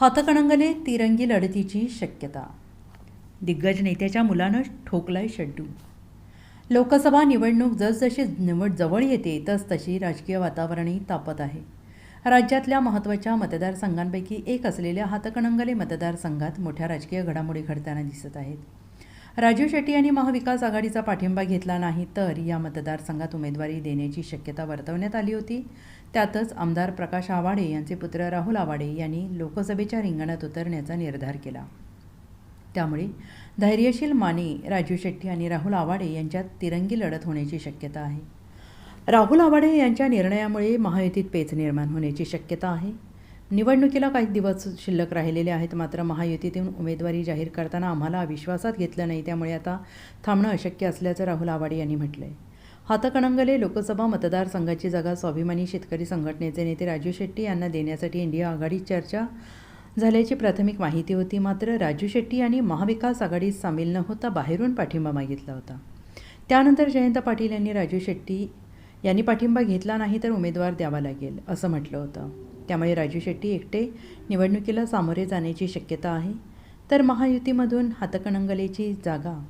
हातकणंगले तिरंगी लढतीची शक्यता. दिग्गज नेत्याच्या मुलानं ठोकलाय शड्डू. लोकसभा निवडणूक जसजशी निवड जवळ येते तसतशी राजकीय वातावरणही तापत आहे. राज्यातल्या महत्त्वाच्या मतदारसंघांपैकी एक असलेल्या हातकणंगले मतदारसंघात मोठ्या राजकीय घडामोडी घडताना दिसत आहेत. राजीव शेट्टी यांनी महाविकास आघाडीचा पाठिंबा घेतला नाही तर या मतदारसंघात उमेदवारी देण्याची शक्यता वर्तवण्यात आली होती. त्यातच आमदार प्रकाश आवाडे यांचे पुत्र राहुल आवाडे यांनी लोकसभेच्या रिंगणात उतरण्याचा निर्धार केला. त्यामुळे धैर्यशील माने राजीव शेट्टी आणि राहुल आवाडे यांच्यात तिरंगी लढत होण्याची शक्यता आहे. राहुल आवाडे यांच्या निर्णयामुळे महायुतीत पेच निर्माण होण्याची शक्यता आहे. निवडणुकीला काही दिवस शिल्लक राहिलेले आहेत मात्र महायुतीतून उमेदवारी जाहीर करताना आम्हाला विश्वासात घेतलं नाही. त्यामुळे आता थांबणं अशक्य असल्याचं राहुल आवाडे यांनी म्हटलं आहे हातकणंगले लोकसभा मतदारसंघाची जागा स्वाभिमानी शेतकरी संघटनेचे नेते राजू शेट्टी यांना देण्यासाठी इंडिया आघाडीत चर्चा झाल्याची प्राथमिक माहिती होती. मात्र राजू शेट्टी यांनी महाविकास आघाडीत सामील न होता बाहेरून पाठिंबा मागितला होता. त्यानंतर जयंत पाटील यांनी राजू शेट्टी यांनी पाठिंबा घेतला नाही तर उमेदवार द्यावा लागेल असं म्हटलं होतं. त्यामुळे राजू शेट्टी एकटे निवडणुकीला सामोरे जाण्याची शक्यता आहे. तर महायुतीमधून हातकणंगलेची जागा.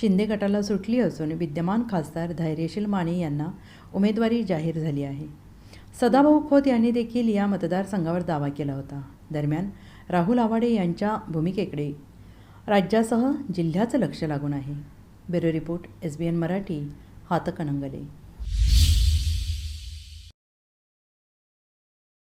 शिंदे गटाला सुटली असून विद्यमान खासदार धैर्यशील माने यांना उमेदवारी जाहीर झाली आहे. सदाभाऊ खोत यांनी देखील या मतदारसंघावर दावा केला होता. दरम्यान राहुल आवाडे यांच्या भूमिकेकडे राज्यासह जिल्ह्याचं लक्ष लागून आहे. Bureau report S B N Marathi Hatkanangale.